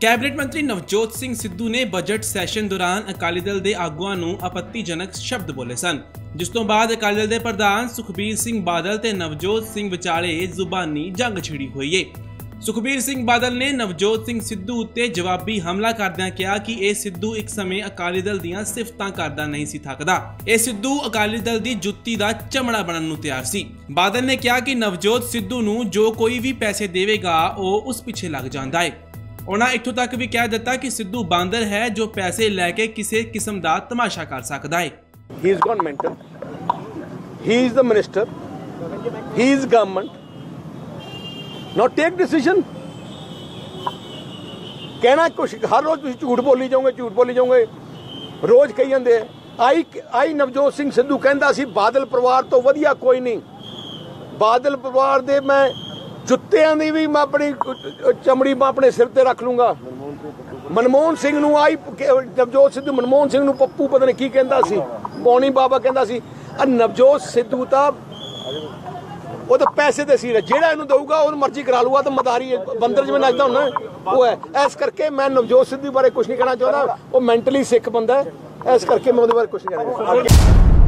Cabinet ਮੰਤਰੀ ਨਵਜੋਤ ਸਿੰਘ ਸਿੱਧੂ ਨੇ budget session ਦੌਰਾਨ ਅਕਾਲੀ ਦਲ ਦੇ ਆਗੂਆਂ ਨੂੰ ਆਪੱਤੀਜਨਕ ਸ਼ਬਦ ਬੋਲੇ ਸਨ, ਜਿਸ ਤੋਂ ਬਾਅਦ ਅਕਾਲੀ ਦਲ ਦੇ ਪ੍ਰਧਾਨ ਸੁਖਬੀਰ ਸਿੰਘ ਬਾਦਲ ਤੇ ਨਵਜੋਤ ਸਿੰਘ ਵਿਚਾਲੇ ਜ਼ੁਬਾਨੀ ਜੰਗ ਛਿੜੀ ਹੋਈ ਏ। ਸੁਖਬੀਰ ਸਿੰਘ ਬਾਦਲ ਨੇ ਨਵਜੋਤ ਸਿੰਘ ਸਿੱਧੂ ਉੱਤੇ ਜਵਾਬੀ ਹਮਲਾ ਕਰਦਿਆਂ ਕਿਹਾ ਕਿ ਇਹ ਸਿੱਧੂ ਇੱਕ ਸਮੇਂ ਅਕਾਲੀ ਦਲ ਦੀਆਂ ਸਿਫਤਾਂ ਕਰਦਾ ਨਹੀਂ ਸੀ ਥੱਕਦਾ। ਇਹ ਸਿੱਧੂ ਅਕਾਲੀ ਦਲ ਦੀ ਜੁੱਤੀ ਦਾ ਚਮੜਾ ਬਣਨ ਨੂੰ ਤਿਆਰ ਸੀ। ਬਾਦਲ ਨੇ ਕਿਹਾ ਕਿ ਨਵਜੋਤ ਸਿੱਧੂ ਨੂੰ ਜੋ ਕੋਈ ਵੀ ਪੈਸੇ ਦੇਵੇਗਾ, ਉਹ ਉਸ ਪਿੱਛੇ ਲੱਗ ਜਾਂਦਾ ਹੈ ਉਹਨਾਂ ਇੱਥੋਂ ਤੱਕ ਵੀ ਕਹਿ ਦਿੱਤਾ ਕਿ ਸਿੱਧੂ ਬਾਂਦਰ ਹੈ ਜੋ ਪੈਸੇ ਲੈ ਕੇ ਕਿਸੇ ਕਿਸਮ ਦਾ ਤਮਾਸ਼ਾ ਕਰ ਸਕਦਾ ਹੈ He's gone mental. He is the minister. He is government. Now take decision. ਕਹਿਣਾ ਕੁਛ ਹਰ ਰੋਜ਼ ਤੁਸੀਂ ਝੂਠ ਬੋਲੀ ਜਾਓਗੇ, ਝੂਠ ਬੋਲੀ ਜਾਓਗੇ ਰੋਜ਼ ਕਹੀ ਜਾਂਦੇ ਆ। ਆਈ ਆਈ ਨਵਜੋਤ ਸਿੰਘ ਸਿੱਧੂ ਕਹਿੰਦਾ ਸੀ, ਬਾਦਲ ਪਰਿਵਾਰ ਤੋਂ ਵਧੀਆ ਕੋਈ ਨਹੀਂ ਬਾਦਲ ਪਰਿਵਾਰ ਦੇ ਮੈਂ ਜੁੱਤਿਆਂ ਦੀ ਵੀ ਮੈਂ ਆਪਣੀ ਚਮੜੀ ਮੈਂ ਆਪਣੇ ਸਿਰ ਤੇ ਰੱਖ ਲੂੰਗਾ। ਮਨਮੋਹਨ ਸਿੰਘ ਨੂੰ ਆਈ ਨਵਜੋਤ ਸਿੱਧੂ, ਮਨਮੋਹਨ ਸਿੰਘ ਨੂੰ ਪੱਪੂ ਪਤਾ ਨਹੀਂ ਕੀ ਕਹਿੰਦਾ ਸੀ, ਪੌਣੀ ਬਾਬਾ ਕਹਿੰਦਾ ਸੀ ਆ ਨਵਜੋਤ ਸਿੱਧੂ ਤਾਂ ਉਹ ਤਾਂ ਪੈਸੇ ਦੇ ਸੀ ਜਿਹੜਾ ਇਹਨੂੰ ਦਊਗਾ, ਉਹਨੂੰ ਮਰਜ਼ੀ ਕਰਾ ਲੂਗਾ ਤਾਂ ਮਦਾਰੀ ਬੰਦਰ ਜਿਵੇਂ ਨੱਚਦਾ ਹੁੰਦਾ ਉਹ ਹੈ। ਇਸ ਕਰਕੇ ਮੈਂ ਨਵਜੋਤ ਸਿੱਧੂ ਬਾਰੇ ਕੁਝ ਨਹੀਂ ਕਹਿਣਾ ਚਾਹੁੰਦਾ, ਉਹ ਮੈਂਟਲੀ ਸਿੱਖ ਬੰਦਾ ਹੈ, ਇਸ ਕਰਕੇ ਮੈਂ ਉਹਦੇ ਬਾਰੇ ਕੁਝ ਨਹੀਂ ਕਹਿਣਾ ਚਾਹੁੰਦਾ।